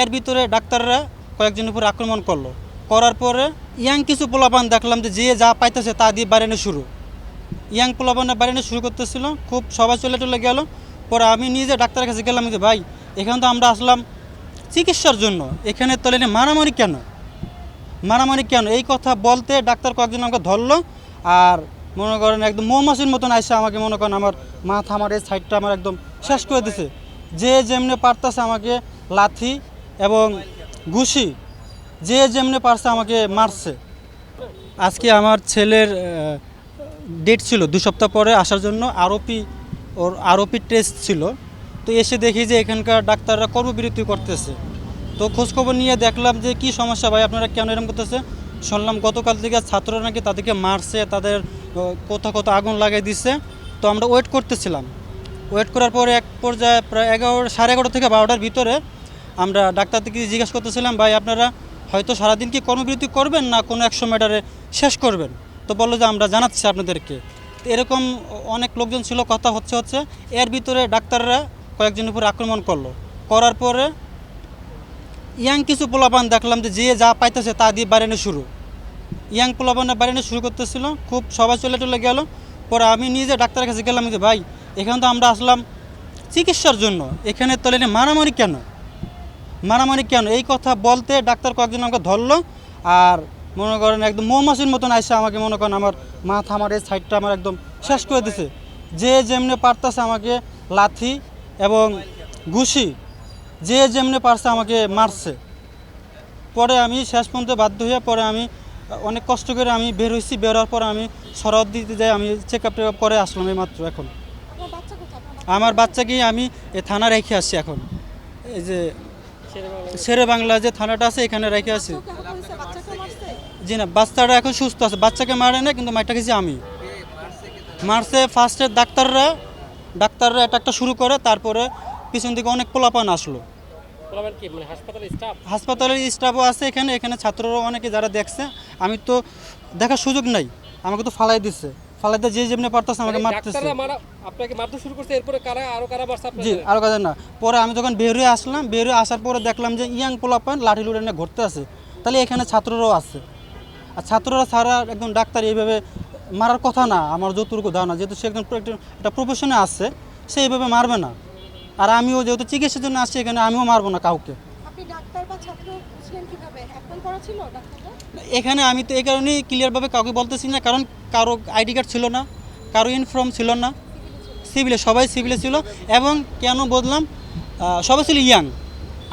এর ভিতরে ডাক্তাররা কয়েকজনের উপর আক্রমণ করল। করার পরে ইয়াং কিছু পোলাপান দেখলাম যে যে যা পাইতেছে তা দিয়ে বাড়ানো শুরু। ইয়াং পোলাপানে বাড়ানো শুরু করতেছিল, খুব সবাই চলে চলে গেল। পরে আমি নিজে ডাক্তারের কাছে গেলাম যে, ভাই, এখানে তো আমরা আসলাম চিকিৎসার জন্য। এখানে তলে মারামারি কেন? মারামারি কেন? এই কথা বলতে ডাক্তার কয়েকজন আমাকে ধরলো আর মনে করেন একদম মৌমাছির মতন আইসে আমাকে মনে করেন আমার মাথা আমার এই সাইডটা আমার একদম শেষ করে দিছে। যে যেমনি পারতাছে আমাকে লাথি এবং ঘুষি, যে যেমনি পারছে আমাকে মারছে। আজকে আমার ছেলের ডেট ছিল দু সপ্তাহ পরে আসার জন্য, আরোপি, ওর আরোপি টেস্ট ছিল। তো এসে দেখি যে এখানকার ডাক্তাররা কর্মবিরতি করতেছে। তো খোঁজখবর নিয়ে দেখলাম যে কি সমস্যা, ভাই আপনারা কেন এরকম করতেছে? শুনলাম গতকাল থেকে ছাত্ররা নাকি তাদেরকে মারছে, তাদের কোথাও কোথাও আগুন লাগিয়ে দিচ্ছে তো আমরা ওয়েট করতেছিলাম। ওয়েট করার পরে এক পর্যায়ে প্রায় এগারো, সাড়ে এগারো থেকে বারোটার ভিতরে আমরা ডাক্তার থেকে জিজ্ঞাসা করতেছিলাম, ভাই, আপনারা হয়তো সারাদিন কি কর্মবিরতি করবেন না কোনো একশো মিটারে শেষ করবেন? তো বলল যে, আমরা জানাচ্ছি আপনাদেরকে। এরকম অনেক লোকজন ছিল, কথা হচ্ছে হচ্ছে এর ভিতরে ডাক্তাররা কয়েকজনের উপর আক্রমণ করল। করার পরে ইয়াং কিছু পোলাপান দেখলাম যে যে যা পাইতেছে তা দিয়ে বাড়ানো শুরু। ইয়াং পোলাপানে বাড়ানো শুরু করতেছিল, খুব সবাই চলে চলে গেল। পরে আমি নিজে ডাক্তারের কাছে গেলাম যে, ভাই, এখানে তো আমরা আসলাম চিকিৎসার জন্য। এখানে তলে মারামারি কেন? মারামারি কেন? এই কথা বলতে ডাক্তার কয়েকজন আমাকে ধরলো আর মনে করেন একদম মৌমাছির মতন আইসে আমাকে মনে করেন আমার মাথা আমার এই সাইডটা আমার একদম শেষ করে দিছে। যে যেমনি পারতাছে আমাকে লাথি এবং ঘুষি যে যেমনি পারছে আমাকে মারছে। পরে আমি শেষ পর্যন্ত বাধ্য হয়ে পরে আমি অনেক কষ্ট করে আমি বের হয়েছি বের হওয়ার পর আমি সরদ দিতে যাই আমি চেক আপ টেক আপ করে আসলাম এই মাত্র এখন। আমার বাচ্চাকে আমি এ থানা রেখে আসছি এখন। এই যে শেরে বাংলা। যে থানাটা আছে এখানে রেখে আছি। জি না বাচ্চাটা এখন সুস্থ আছে। বাচ্চাকে মারে না কিন্তু মারটা খেয়েছি আমি। মারছে ফার্স্টে ডাক্তাররা। ডাক্তাররা এটা একটা শুরু করে তারপরে পিছন দিকে অনেক পোলাপান আসলো। মানে হাসপাতালের হাসপাতালের স্টাফও আছে এখানে এখানে ছাত্ররা অনেকে যারা দেখছে। আমি তো দেখার সুযোগ নাই। আমাকে তো ফালাই দিচ্ছে ফালাইতে যে যেমনি পারতেছে আমাকে মারতেছে। আপনাকে মারতে শুরু করছে এরপরে কারা আরও কারা আপনাকে জি আরও কথা না। পরে আমি যখন বেরিয়ে আসলাম বেরিয়ে আসার পরে দেখলাম যে ইয়াং পোলাপান লাঠি লুটে নিয়ে ঘুরতে আছে। তাহলে এখানে ছাত্ররাও আছে। আর ছাত্ররা ছাড়া একদম ডাক্তার এইভাবে মারার কথা না আমার যতটুকু ধারণা। যেহেতু সে একজন একটা- একটা প্রফেশনে আছে সে এইভাবে মারবে না। আর আমিও যেহেতু চিকিৎসার জন্য আসছি এখানে আমিও মারবো না কাউকে। আপনি ডাক্তার বা ছাত্র এখানে আমি তো এই কারণেই ক্লিয়ারভাবে কাউকে বলতেছি না, কারণ কারও আইডি কার্ড ছিল না, কারও ইনফর্ম ছিল না। সিভিলে সবাই সিভিলে ছিল এবং কেন বললাম সবাই ছিল ইয়াং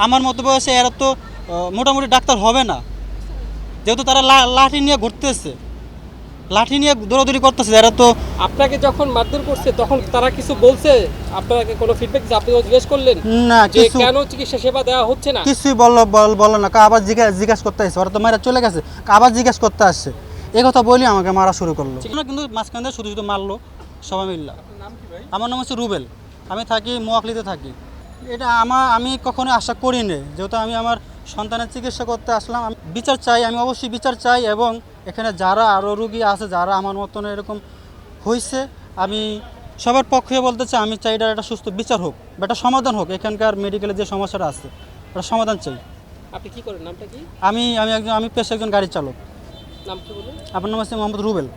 আমার মতো বয়সে এরা তো মোটামুটি ডাক্তার হবে না। যেহেতু তারা লাঠি নিয়ে ঘুরতেছে। লাঠি নিয়ে দৌড়াদৌড়ি করতেছে এরা তো আপনাকে যখন মারধর করছে তখন তারা কিছু বলছে? আপনাকে কোনো ফিডব্যাক আপনি জিজ্ঞেস করলেন? না কিছু কেন চিকিৎসা সেবা দেওয়া হচ্ছে না? কিছুই বলল বল- বলল না। আবার জিজ্ঞাসা জিজ্ঞাসা করতে আসছে ওরা তো মারা চলে গেছে। আবার জিজ্ঞাসা করতে আসছে। এই কথা বলি আমাকে মারা শুরু করল। কিন্তু মাঝখান শুধু শুধু মারলো সবাই মিল্লা। আমার নাম হচ্ছে রুবেল। আমি থাকি মোয়াকলিতে থাকি। এটা আমার আমি কখনো আশা করিনি। যেহেতু আমি আমার সন্তানের চিকিৎসা করতে আসলাম আমি বিচার চাই আমি অবশ্যই বিচার চাই এবং এখানে যারা আরও রুগী আছে যারা আমার মতন এরকম হয়েছে আমি সবার পক্ষে বলতে চাই আমি চাই এটা একটা সুস্থ বিচার হোক বা একটা সমাধান হোক এখানকার মেডিকেলে যে সমস্যাটা আছে একটা সমাধান চাই। আপনি কি করেন? নামটা কি? আমি আমি একজন আমি পেশা একজন গাড়ি চালক। নাম কি বলুন। আপনার নাম আছে মোহাম্মদ রুবেল।